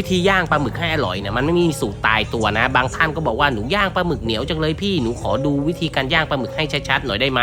วิธีย่างปลาหมึกให้อร่อยเนี่ยมันไม่มีสูตรตายตัวนะ บางท่านก็บอกว่าหนูย่างปลาหมึกเหนียวจังเลยพี่หนูขอดูวิธีการย่างปลาหมึกให้ชัดๆหน่อยได้ไหม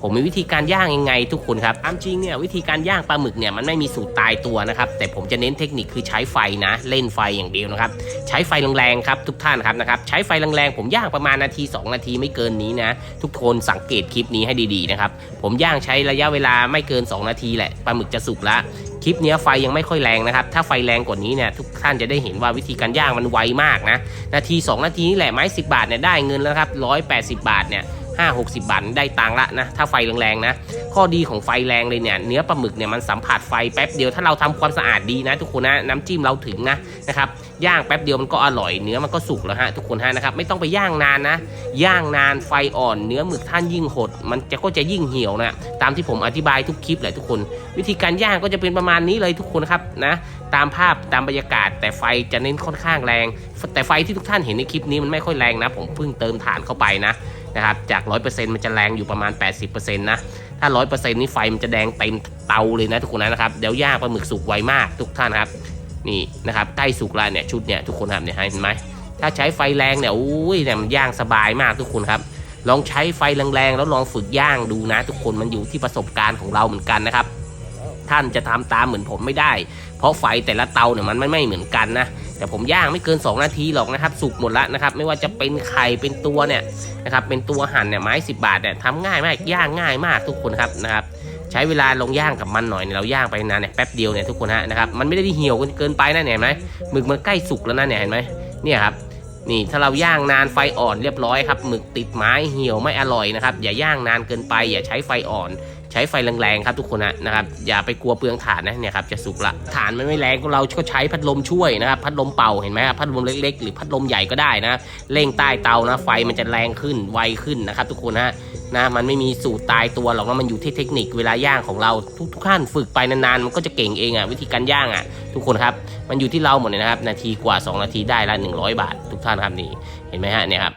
ผมมีวิธีการย่างยังไงทุกคนครับตามจริงเนี่ยวิธีการย่างปลาหมึกเนี่ยมันไม่มีสูตรตายตัวนะครับแต่ผมจะเน้นเทคนิคคือใช้ไฟนะ เล่นไฟอย่างเดียวนะครับใช้ไฟแรงๆครับทุกท่านครับนะครับใช้ไฟแรงๆผมย่างประมาณนาที 2 นาทีไม่เกินนี้นะ ทุกคนสังเกตคลิปนี้ให้ดีๆนะครับผมย่างใช้ระยะเวลาไม่เกิน 2 นาทีแหละปลาหมึกจะสุกละ คลิปนี้ไฟยังไม่ค่อยแรงนะครับ ถ้าไฟแรงกว่านี้เนี่ยทุกท่านจะได้เห็นว่าวิธีการย่างมันไวมากนะ นาที 2 นาทีนี่แหละไม้ 10 บาทเนี่ยได้เงินแล้วครับ180 บาทเนี่ย ห้าหกสิบาทได้ตังละนะ ถ้าไฟแรงๆนะ ข้อดีของไฟแรงเลยเนี่ย เนื้อปลาหมึกเนี่ยมันสัมผัสไฟแป๊บเดียว ถ้าเราทำความสะอาดดีนะ ทุกคนนะ น้ำจิ้มเราถึงนะนะครับ ย่างแป๊บเดียวมันก็อร่อย เนื้อมันก็สุกแล้วฮะทุกคนฮะนะครับ ไม่ต้องไปย่างนานนะ ย่างนานไฟอ่อน เนื้อหมึกท่านยิ่งหด มันจะก็จะยิ่งเหี่ยวนะ ตามที่ผมอธิบายทุกคลิปแหละทุกคน วิธีการย่างก็จะเป็นประมาณนี้เลยทุกคนครับนะ ตามภาพตามบรรยากาศ แต่ไฟจะเน้นค่อนข้างแรง แต่ไฟที่ทุกท่านเห็นในคลิปนี้มันไม่ค่อยแรงนะ ผมเพิ่งเติมถ่านเข้าไปนะ นะครับจาก 100%มันจะแรงอยู่ประมาณ 80%นะถ้า 100%นี่ไฟมันจะแดงเต็มเตาเลยนะทุกคนนะครับเดี๋ยวย่างปลาหมึกสุกไวมากทุกท่านครับนี่นะครับใกล้สุกแล้วเนี่ยชุดเนี่ยทุกคนครับเนี่ยเห็นไหมถ้าใช้ไฟแรงเนี่ยอุ้ยเนี่ยมันย่างสบายมากทุกคนครับ ลองใช้ไฟแรงๆแล้วลองฝึกย่างดูนะ ทุกคนมันอยู่ที่ประสบการณ์ของเราเหมือนกันนะครับ ท่านจะทำตามเหมือนผมไม่ได้ เพราะไฟแต่ละเตาเนี่ยมันไม่ไม่เหมือนกันนะแต่ผมย่างไม่เกิน 2 นาทีหรอกนะครับ สุกหมดแล้วนะครับ ไม่ว่าจะเป็นไข่เป็นตัวเนี่ยนะครับเป็นตัวหั่นเนี่ยไม้10 บาทเนี่ยทำง่ายมากย่างง่ายมากทุกคนครับนะครับใช้เวลาลงย่างกับมันหน่อยเนี่ยเราย่างไปนานเนี่ยแป๊บเดียวเนี่ยทุกคนฮะนะครับมันไม่ได้เหี่ยวเกินไปนะเนี่ยเห็นไหมหมึกมันใกล้สุกแล้วนะเนี่ยเห็นไหมเนี่ยครับ นี่ถ้าเราย่างนานไฟอ่อนเรียบร้อยครับหมึกติดไม้เหี่ยวไม่อร่อยนะครับ อย่าย่างนานเกินไป อย่าใช้ไฟอ่อน ใช้ไฟแรงๆครับทุกคนนะนะครับอย่าไปกลัวเปลืองถ่านนะเนี่ยครับจะสุกละถ่านมันไม่แรงเราก็ใช้พัดลมช่วยนะครับพัดลมเป่าเห็นไหมครับพัดลมเล็ก ๆ หรือพัดลมใหญ่ก็ได้นะเร่งใต้เตานะ ไฟมันจะแรงขึ้นไวขึ้นนะครับ ทุกคนนะ นะมันไม่มีสูตรตายตัวหรอกนะมันอยู่ที่เทคนิคเวลาย่างของเราทุกทุกขั้นฝึกไปนานๆมันก็จะเก่งเองอะวิธีการย่างอะ ทุกคนครับมันอยู่ที่เราหมดเลยนะครับ นาทีกว่า 2 นาทีได้ละ100 บาท ทุกท่านครับนี่เห็นไหมฮะเนี่ยครับ